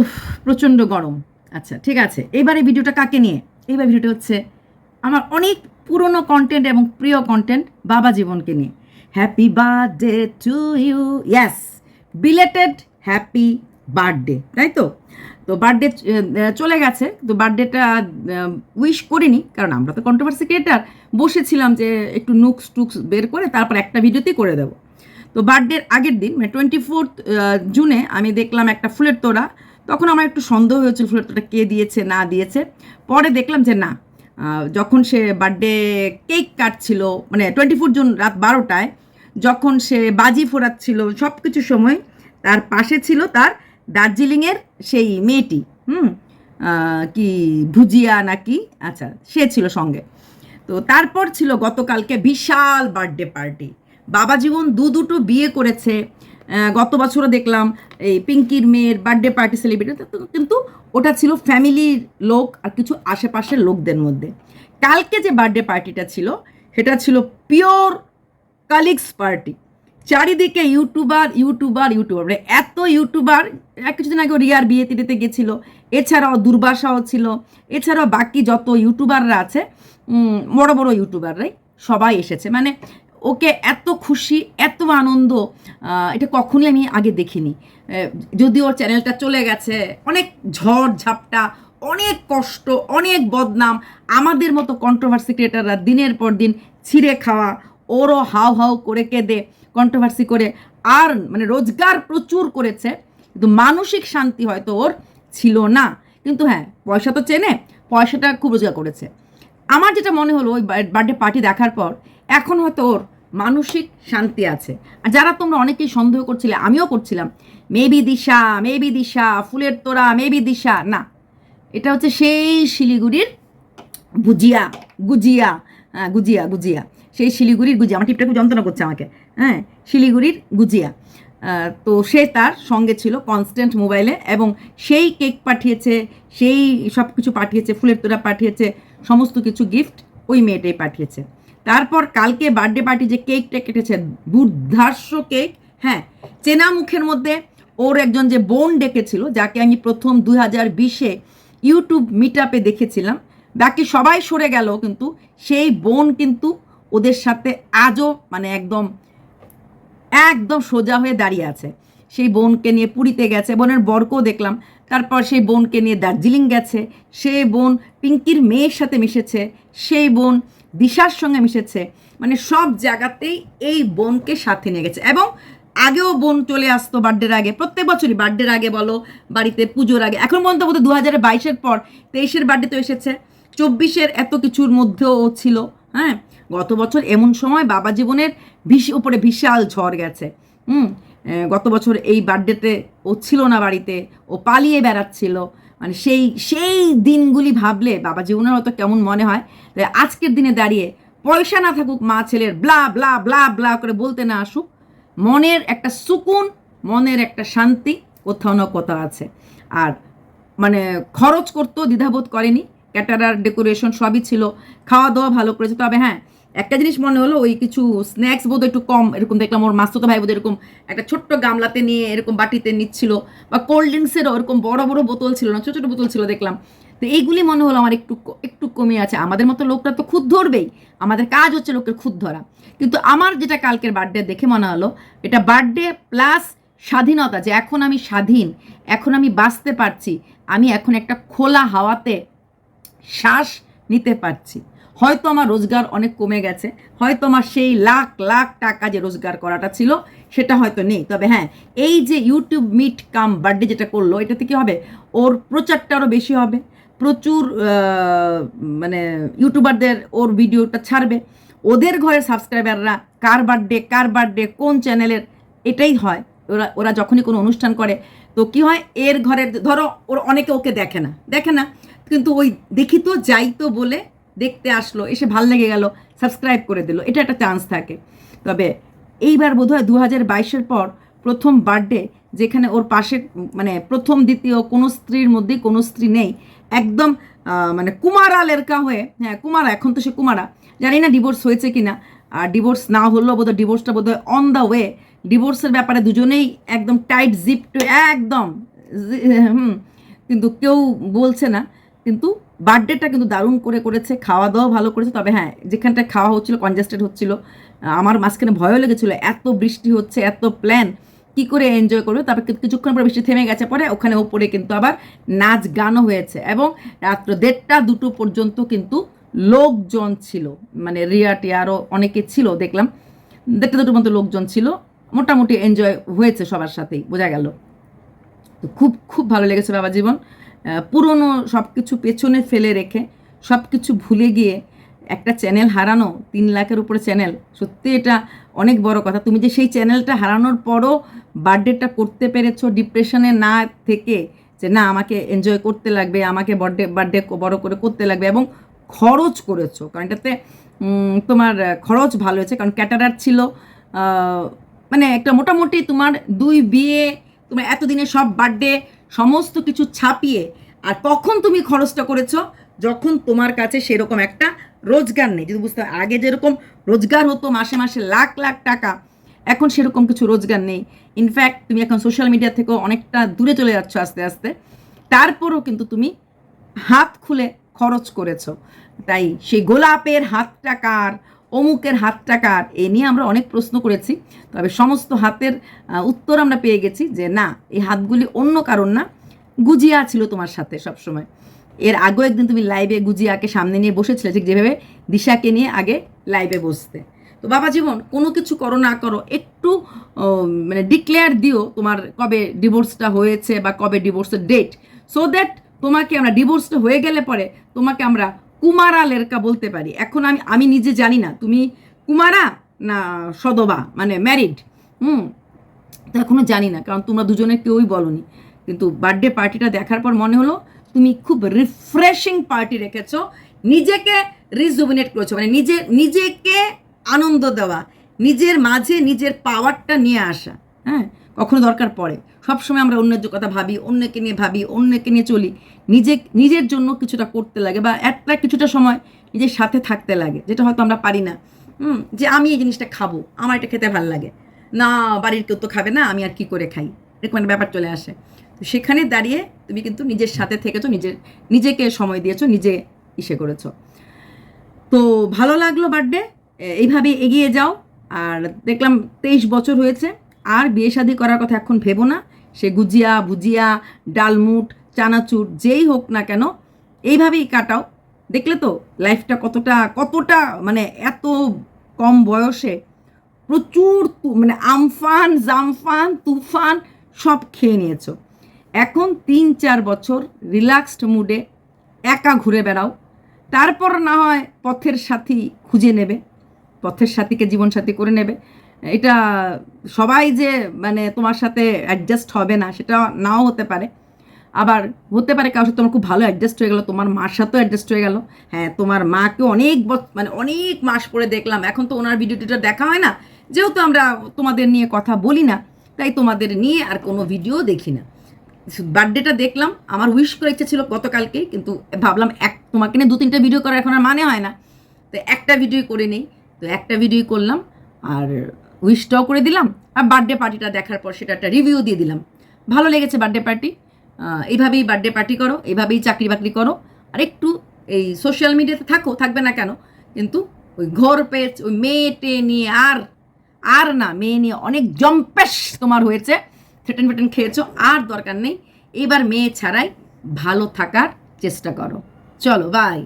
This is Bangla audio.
উফ, প্রচণ্ড গরম। আচ্ছা ঠিক আছে। এবারে ভিডিওটা কাকে নিয়ে? এইবার ভিডিওটা হচ্ছে আমার অনেক পুরনো কন্টেন্ট এবং প্রিয় কন্টেন্ট বাবা জীবনকে নিয়ে। Happy birthday to you yes belated happy birthday তাই তো? তো বার্থডে চলে গেছে। তো বার্থডেটা উইশ করিনি, কারণ আমরা তো কন্ট্রোভার্সি ক্রিয়েটার বসেছিলাম যে একটু নুকস টুকস বের করে তারপর একটা ভিডিওতেই করে দেবো। তো বার্থডের আগের দিন মানে টোয়েন্টি ফোর্থ জুনে আমি দেখলাম একটা ফুলের তোড়া। তখন আমার একটু সন্দেহ হয়েছিল তোড়া কে দিয়েছে, না দিয়েছে। পরে দেখলাম যে না যখন সে বার্থডে কেক কাটছিল মানে টোয়েন্টি ফোর জুন রাত বারোটায়, যখন সে বাজি ফোরাচ্ছিল সব কিছু সময়, তার পাশে ছিল তার দার্জিলিংয়ের সেই মেয়েটি, হুম? কি ভুজিয়া নাকি? আচ্ছা সে ছিল সঙ্গে। তো তারপর ছিল গতকালকে বিশাল বার্থডে পার্টি বাবা জীবন দু দুটো বিয়ে করেছে গত বছরও দেখলাম এই পিঙ্কির মেয়ের বার্থডে পার্টি সেলিব্রেট কিন্তু ওটা ছিল ফ্যামিলির লোক আর কিছু আশেপাশের লোকদের মধ্যে। কালকে যে বার্থডে পার্টিটা ছিল, সেটা ছিল পিওর কালিগস পার্টি চারিদিকে ইউটিউবার ইউটিউবার ইউটিউবার মানে এত ইউটিউবার এক কিছুদিন আগে রিয়ার বিয়ে তিরিতে গেছিল, এছাড়াও দুর্বাসাও ছিল, এছাড়াও বাকি যত ইউটিউবাররা আছে বড় বড় ইউটিউবাররাই সবাই এসেছে। মানে ওকে এত খুশি, এত আনন্দ এটা কখনোই আমি আগে দেখিনি। যদি ওর চ্যানেলটা চলে গেছে, অনেক ঝড়, ঝাপটা, অনেক কষ্ট, অনেক বদনাম, আমাদের মতো কন্ট্রোভার্সি ক্রিয়েটাররা দিনের পর দিন ছিঁড়ে খাওয়া, ওরও হাও হাও করে কেঁদে কন্ট্রোভার্সি করে আর মানে রোজগার প্রচুর করেছে, কিন্তু মানসিক শান্তি হয়তো ওর ছিল না। কিন্তু হ্যাঁ পয়সা তো চেনে, পয়সাটা খুব রোজগার করেছে। আমার যেটা মনে হলো ওই বার্থডে পার্টি দেখার পর, এখন হয়তো ওর মানসিক শান্তি আছে। আর যারা তোমরা অনেকেই সন্দেহ করছিলে, আমিও করছিলাম। মেবি দিশা মেবি দিশা, ফুলের তোরা মেবি দিশা, না। এটা হচ্ছে সেই শিলিগুড়ির গুজিয়া গুজিয়া হ্যাঁ গুজিয়া গুজিয়া। সেই শিলিগুড়ির গুজিয়া, আমার টিপটা খুব যন্ত্রণা করছে আমাকে। হ্যাঁ শিলিগুড়ির গুজিয়া। তো সে তার সঙ্গে ছিল কনস্ট্যান্ট মোবাইলে এবং সেই কেক পাঠিয়েছে, সেই সব কিছু পাঠিয়েছে, ফুলের তোড়া পাঠিয়েছে, সমস্ত কিছু গিফট ওই মেয়েটাই পাঠিয়েছে। তারপর কালকে বার্থডে পার্টি যে কেকটা কেটেছে, দুর্ধার্ষ কেক হ্যাঁ চেনা মুখের মধ্যে ওর একজন যে বোন ডেকেছিল, যাকে আমি প্রথম দুই হাজার বিশে ইউটিউব মিট আপে দেখেছিলাম, বাকি সবাই সরে গেল কিন্তু, সেই বোন কিন্তু ওদের সাথে আজও মানে একদম একদম সোজা হয়ে দাঁড়িয়ে আছে। সেই বোনকে নিয়ে পুরীতে গেছে, বোনের বরকেও দেখলাম, তারপর সেই বোনকে নিয়ে দার্জিলিং গেছে, সেই বোন পিঙ্কির মেয়ের সাথে মিশেছে, সেই বোন দিশার সঙ্গে মিশেছে। মানে সব জায়গাতেই এই বোনকে সাথে নিয়ে গেছে। এবং আগেও বোন চলে আসতো বার্থডের আগে। প্রত্যেক বছরই বার্থডের আগে বলো, বাড়িতে পুজোর আগে। এখন পর্যন্ত বোধহয় দু হাজার বাইশের পর তেইশের বার্থডে তো এসেছে। চব্বিশের এত কিছুর মধ্যেও ও ছিল হ্যাঁ? গত বছর এমন সময় বাবা জীবনের বিশ উপরে বিশাল ঝড় গেছে। হুম? গত বছর এই বার্থডেতে ও ছিল না বাড়িতে। ও পালিয়ে বেড়াচ্ছিল। মানে সেই সেই দিনগুলি ভাবলে বাবা জীবনের হয়তো কেমন মনে হয় আজকের দিনে দাঁড়িয়ে পয়সা না থাকুক মা ছেলের, ব্লা ব্লা ব্লা ব্লা করে বলতে না আসুক, মনের একটা সুকুন, মনের একটা শান্তি কোথাও না কোথাও আছে। আর মানে খরচ করতেও দ্বিধাবোধ করেনি, ক্যাটারার ডেকোরেশন সবই ছিল, খাওয়া দাওয়া ভালো করেছে, তবে হ্যাঁ একটা জিনিস মনে হলো, ওই কিছু স্ন্যাক্স বোধ একটু কম, এরকম দেখলাম ওর মাস্তুতো ভাই বোধ এরকম একটা ছোট্ট গামলাতে নিয়ে এরকম বাটিতে নিচ্ছিল, বা কোল্ড ড্রিঙ্কসেরও এরকম বড় বড় বোতল ছিল না, ছোটো ছোটো বোতল ছিল দেখলাম। তো এইগুলি মনে হলো আমার একটু একটু কমে আছে। আমাদের মতো লোকরা তো খুদ ধরবেই, আমাদের কাজ হচ্ছে লোকের খুদ ধরা। কিন্তু আমার যেটা কালকের বার্থডে দেখে মনে হলো, এটা বার্থডে প্লাস স্বাধীনতা, যে এখন আমি স্বাধীন, এখন আমি বাঁচতে পারছি, আমি এখন একটা খোলা হাওয়াতে শ্বাস নিতে পারছি। হয়তো আমার রোজগার অনেক কমে গেছে, হয়তো আমার সেই লাখ লাখ টাকা যে রোজগার করাটা ছিল, সেটা হয়তো নেই। তবে হ্যাঁ এই যে ইউটিউব মিট কাম বার্থডে যেটা করল, এটাতে কি হবে? ওর প্রচারটা আরও বেশি হবে। প্রচুর মানে ইউটিউবারদের ওর ভিডিওটা ছাড়বে। ওদের ঘরের সাবস্ক্রাইবাররা কার বার্থডে কার বার্থডে কোন চ্যানেলের এটাই হয়। ওরা ওরা যখনই কোনো অনুষ্ঠান করে, তো কি হয়? এর ঘরের ধরো, ওর অনেকে ওকে দেখে না। দেখে না। কিন্তু ওই দেখি তো, যাই তো বলে দেখতে আসলো, এসে ভালো লেগে গেল সাবস্ক্রাইব করে দিল, এটা একটা চান্স থাকে। তবে এইবার বোধহয় দু হাজার বাইশের পর প্রথম বার্থডে যেখানে ওর পাশে মানে প্রথম, দ্বিতীয় কোনো স্ত্রীর মধ্যে কোনো স্ত্রী নেই, একদম মানে কুমারা লেরকা হয়ে হ্যাঁ কুমারা, এখন তো সে কুমারা, জানি না ডিভোর্স হয়েছে কি না আর ডিভোর্স না হলেও বোধহয় ডিভোর্সটা বোধহয় অন দ্য ওয়ে ডিভোর্সের ব্যাপারে দুজনেই একদম টাইট জিপ টু একদম হুম, কিন্তু কেউ বলছে না কিন্তু বার্থডেটা কিন্তু দারুণ করে করেছে খাওয়া দাওয়া ভালো করেছে। তবে হ্যাঁ যেখানটায় খাওয়া হচ্ছিল কনজেস্টেড হচ্ছিল, আমার মাঝখানে ভয়ও লেগেছিল, এত বৃষ্টি হচ্ছে, এত প্ল্যান কি করে এনজয় করবে? তারপর কিছুক্ষণ পরে বৃষ্টি থেমে গেছে পরে, ওখানে ওপরে কিন্তু আবার নাচ গানও হয়েছে এবং রাত্র দেড়টা দুটো পর্যন্ত কিন্তু লোকজন ছিল মানে রিয়াটি আরও অনেকে ছিল, দেখলাম। দেড়টা দুটোর মতো লোকজন ছিল, মোটামুটি এনজয় হয়েছে সবার সাথেই, বোঝা গেল। তো খুব খুব ভালো লেগেছে বাবা জীবন। পুরনো সব কিছু পেছনে ফেলে রেখে সব কিছু ভুলে গিয়ে একটা চ্যানেল হারানো, তিন লাখের উপরে চ্যানেল সত্যি এটা অনেক বড় কথা। তুমি যে সেই চ্যানেলটা হারানোর পরও বার্থডেটা করতে পেরেছ ডিপ্রেশনে না থেকে, যে না, আমাকে এনজয় করতে লাগবে, আমাকে বার্থডে বার্থডে বড় করে করতে লাগবে এবং খরচ করেছ। কারণ এটাতে তোমার খরচ ভালো হয়েছে। কারণ ক্যাটারার ছিল মানে একটা মোটামুটি তোমার দুই বিয়ে তোমার এতদিনে সব বার্থডে সমস্ত কিছু ছাপিয়ে আর কখন তুমি খরচটা করেছ? যখন তোমার কাছে সেরকম একটা রোজগার নেই। যদি বুঝতে আগে যেরকম রোজগার হতো, মাসে মাসে লাখ লাখ টাকা, এখন সেরকম কিছু রোজগার নেই। ইনফ্যাক্ট তুমি এখন সোশ্যাল মিডিয়া থেকেও অনেকটা দূরে চলে যাচ্ছ আস্তে আস্তে। তারপরও কিন্তু তুমি হাত খুলে খরচ করেছ। তাই সেই গোলাপের হাত টাকার অমুকের হাত টাকার এ নিয়ে আমরা অনেক প্রশ্ন করেছি, তবে সমস্ত হাতের উত্তর আমরা পেয়ে গেছি যে না, এই হাতগুলি অন্য কারণ না, গুজিয়া ছিল তোমার সাথে সবসময়। এর আগেও একদিন তুমি লাইভে গুজিয়াকে সামনে নিয়ে বসেছিলে, ঠিক যেভাবে দিশাকে নিয়ে আগে লাইভে বসতে। তো বাবা জীবন, কোনো কিছু করো না করো, একটু মানে ডিক্লেয়ার দিও তোমার কবে ডিভোর্সটা হয়েছে বা কবে ডিভোর্সের ডেট সো দ্যাট তোমাকে আমরা ডিভোর্সটা হয়ে গেলে পরে তোমাকে আমরা কুমারা লেরকা বলতে পারি। এখন আমি আমি নিজে জানি না। তুমি কুমারা না সদবা? মানে ম্যারিড হুম, তো এখনও জানি না, কারণ তোমরা দুজনে কেউই বলনি। কিন্তু বার্থডে পার্টিটা দেখার পর মনে হলো তুমি খুব রিফ্রেশিং পার্টি রেখেছো। নিজেকে রিজুভিনেট করেছ মানে নিজে, নিজেকে আনন্দ দেওয়া, নিজের মাঝে নিজের পাওয়ারটা নিয়ে আসা হ্যাঁ? কখনো দরকার পড়ে। সবসময় আমরা অন্যের কথা ভাবি, অন্যকে নিয়ে ভাবি, অন্যকে নিয়ে চলি। নিজে, নিজের জন্য কিছুটা করতে লাগে বা একটা কিছুটা সময় নিজের সাথে থাকতে লাগে, যেটা হয়তো আমরা পারি না। হুম, যে আমি এই জিনিসটা খাব, আমার এটা খেতে ভালো লাগে। না, বাড়ির কেউ তো খাবে না, আমি আর কি করে খাই? এরকম একটা ব্যাপার চলে আসে। তো সেখানে দাঁড়িয়ে তুমি কিন্তু নিজের সাথে থেকেছো, নিজের, নিজেকে সময় দিয়েছ, নিজে ইসে করেছ। তো ভালো লাগল বার্থডে এইভাবে এগিয়ে যাও। আর দেখলাম তেইশ বছর হয়েছে। আর বিয়ে শাদি করার কথা এখন ভেবো না। সে গুজিয়া ভুজিয়া ডালমুট, চানাচুর, যেই হোক না কেন, এইভাবেই কাটাও। দেখলে তো লাইফটা কতটা কতটা মানে এত কম বয়সে প্রচুর মানে আমফান, জামফান, তুফান সব খেয়ে নিয়েছো। এখন তিন চার বছর রিল্যাক্সড মুডে একা ঘুরে বেড়াও। তারপর না হয় পথের সাথী খুঁজে নেবে। পথের সাথীকে জীবনসাথী করে নেবে। এটা সবাই যে মানে তোমার সাথে অ্যাডজাস্ট হবে না, সেটা নাও হতে পারে। আবার হতে পারে কারোর সাথে তোমার খুব ভালো অ্যাডজাস্ট হয়ে গেলো, তোমার মার সাথেও অ্যাডজাস্ট হয়ে গেল। হ্যাঁ তোমার মাকে অনেক মানে অনেক মাস পরে দেখলাম, এখন তো ওনার ভিডিও টিডিও দেখা হয় না। যেহেতু আমরা তোমাদের নিয়ে কথা বলি না, তাই তোমাদের নিয়ে আর কোনো ভিডিও দেখি না। বার্থডেটা দেখলাম, আমার উইশ করে ইচ্ছে ছিল গতকালকেই কিন্তু ভাবলাম এক, তোমাকে নিয়ে দু তিনটে ভিডিও করার এখন আর মানে হয় না। তো একটা ভিডিও করে নেই, তো একটা ভিডিও করলাম, আর উইশটাও করে দিলাম আর বার্থডে পার্টিটা দেখার পর সেটা একটা রিভিউ দিয়ে দিলাম। ভালো লেগেছে বার্থডে পার্টি। এইভাবেই বার্থডে পার্টি করো, এইভাবেই চাকরি বাকরি করো। আর একটু এই সোশ্যাল মিডিয়াতে থাকো, থাকবে না কেন? কিন্তু ওই ঘর পেচ ওই মেয়েটে নিয়ে আর আর না, মেয়ে নিয়ে অনেক জম্পেশ তোমার হয়েছে। ফেটেন ফেটেন খেয়েছো, আর দরকার নেই। এবার মেয়ে ছাড়াই ভালো থাকার চেষ্টা করো। চলো বাই